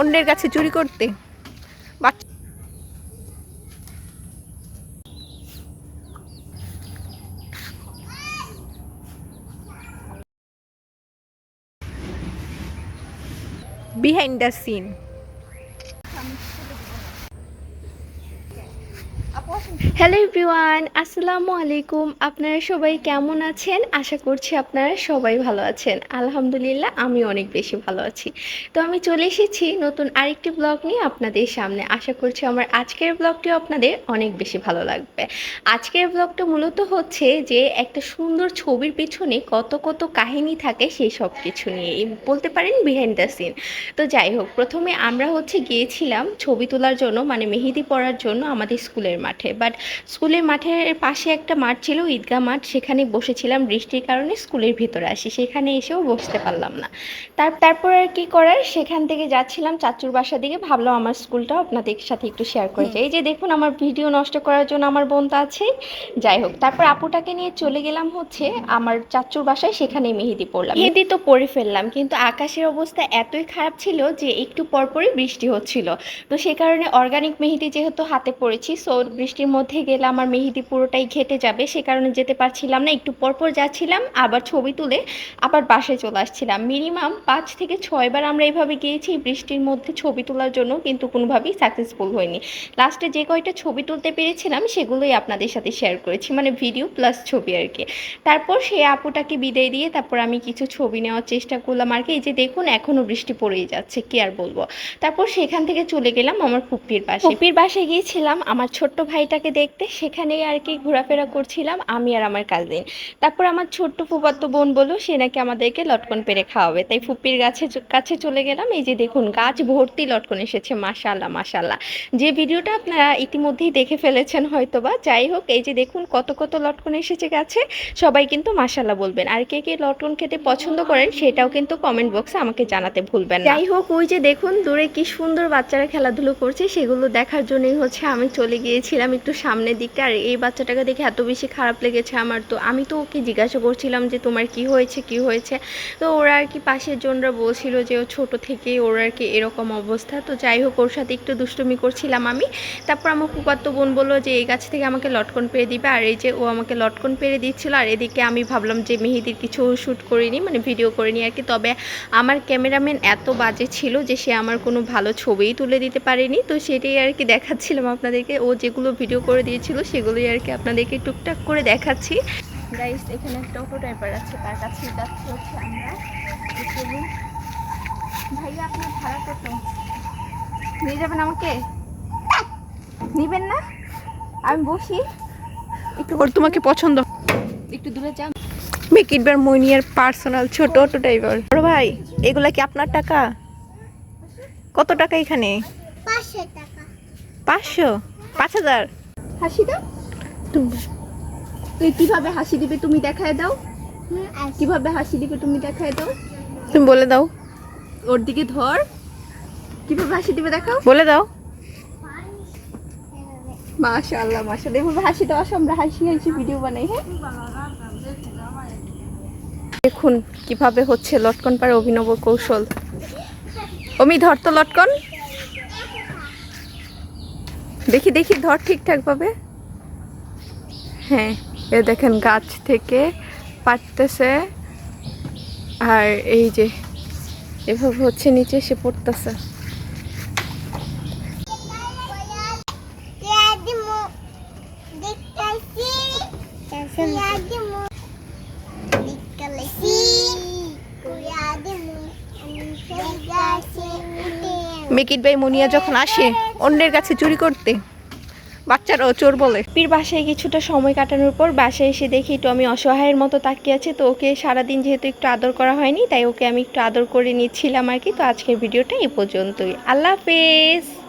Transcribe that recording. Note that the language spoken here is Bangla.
অন্যের কাছে চুরি করতে। Behind the scene hello everyone, আসসালামু আলাইকুম। আপনারা সবাই কেমন আছেন? আশা করছি আপনারা সবাই ভালো আছেন। আলহামদুলিল্লাহ, আমি অনেক বেশি ভালো আছি। তো আমি চলে এসেছি নতুন আরেকটি ব্লগ নিয়ে আপনাদের সামনে। আশা করছি আমার আজকের ব্লগটিও আপনাদের অনেক বেশি ভালো লাগবে। আজকের ব্লগটা মূলত হচ্ছে যে, একটা সুন্দর ছবির পিছনে কত কত কাহিনী থাকে সেই সব কিছু নিয়ে বলতে পারেন বিহাইন্ড দ্য সিন তো যাই হোক, প্রথমে আমরা হচ্ছে গিয়েছিলাম ছবি তোলার জন্য মানে মেহেদি পড়ার জন্য আমাদের স্কুলের মাঠে। বাট স্কুলের মাঠের পাশে একটা মাঠ ছিল ঈদগাহ মাঠ। সেখানে বসেছিলাম বৃষ্টির কারণে স্কুলের ভিতরে আসি। সেখানে এসেও বসতে পারলাম না। তার তারপর আর কি করার? সেখান থেকে যাচ্ছিলাম চাচুর বাসা দিকে। ভাবলাম আমার স্কুলটা আপনাদের সাথে একটু শেয়ার করে যাই। এই যে দেখুন আমার ভিডিও নষ্ট করার জন্য আমার বোন তো আছেই যাই হোক তারপর আপুটাকে নিয়ে চলে গেলাম হচ্ছে আমার চাচুর বাসায়। সেখানে মেহেদি পড়লাম মেহেদি তো পড়ে ফেললাম কিন্তু আকাশের অবস্থা এতই খারাপ ছিল যে একটু পরপরই বৃষ্টি হচ্ছিল। তো সে কারণে অর্গানিক মেহেদি যেহেতু হাতে পড়েছি সো বৃষ্টির মধ্যে গেলে আমার মেহেদি পুরোটাই ঘেটে যাবে, সে কারণে যেতে পারছিলাম না। একটু পরপর যাচ্ছিলাম, আবার ছবি তুলে আবার বাসায় চলে আসছিলাম। মিনিমাম পাঁচ থেকে ছয়বার আমরা এভাবে গিয়েছি, বৃষ্টির মধ্যে ছবি তোলার জন্য কিন্তু কোনোভাবেই সাকসেসফুল হয়নি। লাস্টে যে কয়টা ছবি তুলতে পেরেছিলাম, সেগুলোই আপনাদের সাথে শেয়ার করেছি মানে ভিডিও প্লাস ছবি আর কি। তারপর সেই আপুটাকে বিদায় দিয়ে তারপর আমি কিছু ছবি নেওয়ার চেষ্টা করলাম আর কি। এই যে দেখুন এখনও বৃষ্টি পড়েই যাচ্ছে, কি আর বলব। তারপর সেখান থেকে চলে গেলাম আমার ফুপির পাশে ফুপির বাসায় গিয়েছিলাম, আমার ছোট্ট ভাইটাকে দেখতে সেখানেই আর কি ঘোরাফেরা করছিলাম, আমি আর আমার কাজিন তারপর আমার ছোট্ট ফুপাতো বোন বলল, সে নাকি আমাদেরকে লটকন পেরে খাওয়াবে। তাই ফুপির গাছে কাছে চলে গেলাম, এই যে দেখুন গাছ ভর্তি লটকন এসেছে মাশাল্লাহ মাশাল্লাহ যে ভিডিওটা আপনারা ইতিমধ্যেই দেখে ফেলেছেন হয়তো বা যাই হোক, এই যে দেখুন কত কত লটকন এসেছে গাছে, সবাই কিন্তু মাশাল্লাহ বলবেন। আর কে কে লটকন খেতে পছন্দ করেন সেটাও কিন্তু কমেন্ট বক্সে আমাকে জানাতে ভুলবেন যাই হোক, ওই যে দেখুন দূরে কি সুন্দর বাচ্চারা খেলাধুলো করছে, সেগুলো দেখার জন্যই হচ্ছে আমি চলে গিয়েছিলাম। একটু সামনের দিকটা, আর এই বাচ্চাটাকে দেখে এত বেশি খারাপ লেগেছে আমার। তো আমি তো ওকে জিজ্ঞাসা করছিলাম যে, তোমার কি হয়েছে? কি হয়েছে? তো ওরা আর কি পাশের জনরা বলছিল যে, ও ছোটো থেকেই ওর আর কি এরকম অবস্থা। তো যাই হোক, ওর সাথে একটু দুষ্টুমি করছিলাম আমি। তারপর আমার ফুপাত্ত বোন বলল যে, এই গাছ থেকে আমাকে লটকন পেরে দিবে। আর এই যে, ও আমাকে লটকন পেরে দিচ্ছিল, আর এদিকে আমি ভাবলাম যে, মেহেদির কিছু শ্যুট করিনি মানে ভিডিও করিনি আর কি। তবে আমার ক্যামেরাম্যান এত বাজে ছিল যে, সে আমার কোনো ভালো ছবিই তুলে দিতে পারেনি। তো সেটাই আর কি দেখাচ্ছিলাম আপনাদেরকে। ও যেগুলো ভিডিও করে দিয়েছিল সেগুলোই আর কি আপনাদেরকে টুকটাক করে দেখাচ্ছি। গাইস এখানে একটা অটো ড্রাইভার আছে তার কাছে যাচ্ছি হচ্ছে আমরা। ভাইয়া আপনার ভাড়া কত? নিয়ে যাবেন আমাকে? নিবেন না? আমি বসি। একটু ওর তোমাকে পছন্দ। একটু দূরে যান। মেকিটবার মইনিয়ার পার্সোনাল ছোট অটো ড্রাইভার বড় ভাই এগুলা কি আপনার টাকা? কত টাকা এখানে? পাঁচশো টাকা। পাঁচশো? পাঁচ হাজার। হাসি দাও তুই কীভাবে হাসি দিবে তুমি দেখায় দাও। কীভাবে হাসি দিবে তুমি দেখায় দাও। তুমি বলে দাও। ওর দিকে ধর। কীভাবে হাসি দিবে দেখাও। বলে দাও। মাশাআল্লাহ মাশাআল্লাহ। এভাবে হাসি দাও আসো আমরা হাসি হাসি ভিডিও বানাই হ্যাঁ? দেখুন কীভাবে হচ্ছে লটকন পার অভিনব কৌশল। অমি ধর তো লটকন। দেখি দেখি, ধর ঠিকঠাক ভাবে। হ্যাঁ এ দেখেন গাছ থেকে পাটতেছে। আর এই যে, এভাবে হচ্ছে নিচে এসে পড়তেছে। মেকিট ভাই মুনিয়া যখন আসে, অন্যের কাছে চুরি করতে। বাচ্চারাও চোর বলে। পীর বাসায় কিছুটা সময় কাটানোর পর বাসায় এসে দেখি আমি অসহায়ের মতো তাকিয়ে আছে, তো ওকে সারাদিন যেহেতু একটু আদর করা হয়নি, তাই ওকে আমি একটু আদর করে নিচ্ছিলাম আর কি। তো আজকের ভিডিওটা এই পর্যন্তই। আল্লাহ হাফেজ!